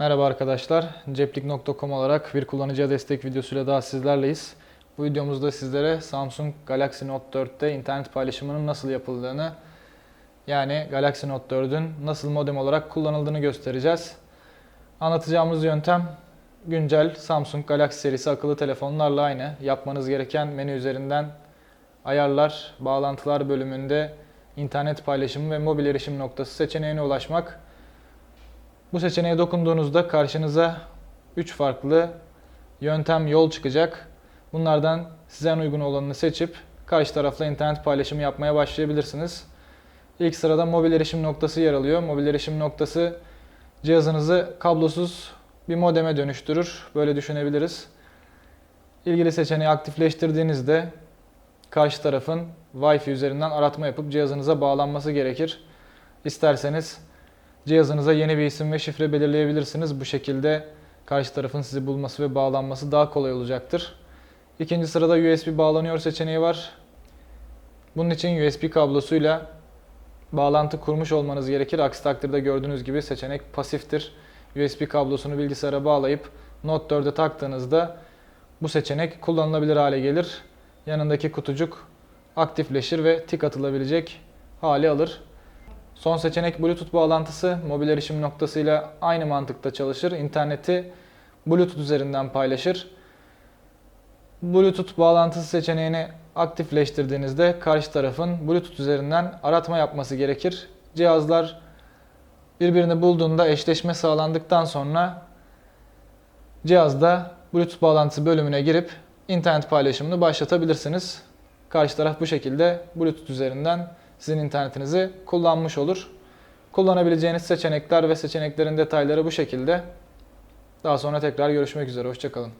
Merhaba arkadaşlar. Ceplik.com olarak bir kullanıcıya destek videosuyla daha sizlerleyiz. Bu videomuzda sizlere Samsung Galaxy Note 4'te internet paylaşımının nasıl yapıldığını yani Galaxy Note 4'ün nasıl modem olarak kullanıldığını göstereceğiz. Anlatacağımız yöntem güncel Samsung Galaxy serisi akıllı telefonlarla aynı. Yapmanız gereken menü üzerinden ayarlar, bağlantılar bölümünde internet paylaşımı ve mobil erişim noktası seçeneğine ulaşmak. Bu seçeneğe dokunduğunuzda karşınıza 3 farklı yöntem, yol çıkacak. Bunlardan size en uygun olanını seçip karşı tarafla internet paylaşımı yapmaya başlayabilirsiniz. İlk sırada mobil erişim noktası yer alıyor. Mobil erişim noktası cihazınızı kablosuz bir modeme dönüştürür. Böyle düşünebiliriz. İlgili seçeneği aktifleştirdiğinizde karşı tarafın Wi-Fi üzerinden aratma yapıp cihazınıza bağlanması gerekir. İsterseniz cihazınıza yeni bir isim ve şifre belirleyebilirsiniz. Bu şekilde karşı tarafın sizi bulması ve bağlanması daha kolay olacaktır. İkinci sırada USB bağlanıyor seçeneği var. Bunun için USB kablosuyla bağlantı kurmuş olmanız gerekir. Aksi takdirde gördüğünüz gibi seçenek pasiftir. USB kablosunu bilgisayara bağlayıp Note 4'e taktığınızda bu seçenek kullanılabilir hale gelir. Yanındaki kutucuk aktifleşir ve tik atılabilecek hali alır. Son seçenek Bluetooth bağlantısı. Mobil erişim noktasıyla aynı mantıkta çalışır. İnterneti Bluetooth üzerinden paylaşır. Bluetooth bağlantısı seçeneğini aktifleştirdiğinizde karşı tarafın Bluetooth üzerinden aratma yapması gerekir. Cihazlar birbirini bulduğunda eşleşme sağlandıktan sonra cihazda Bluetooth bağlantısı bölümüne girip internet paylaşımını başlatabilirsiniz. Karşı taraf bu şekilde Bluetooth üzerinden sizin internetinizi kullanmış olur. Kullanabileceğiniz seçenekler ve seçeneklerin detayları bu şekilde. Daha sonra tekrar görüşmek üzere. Hoşçakalın.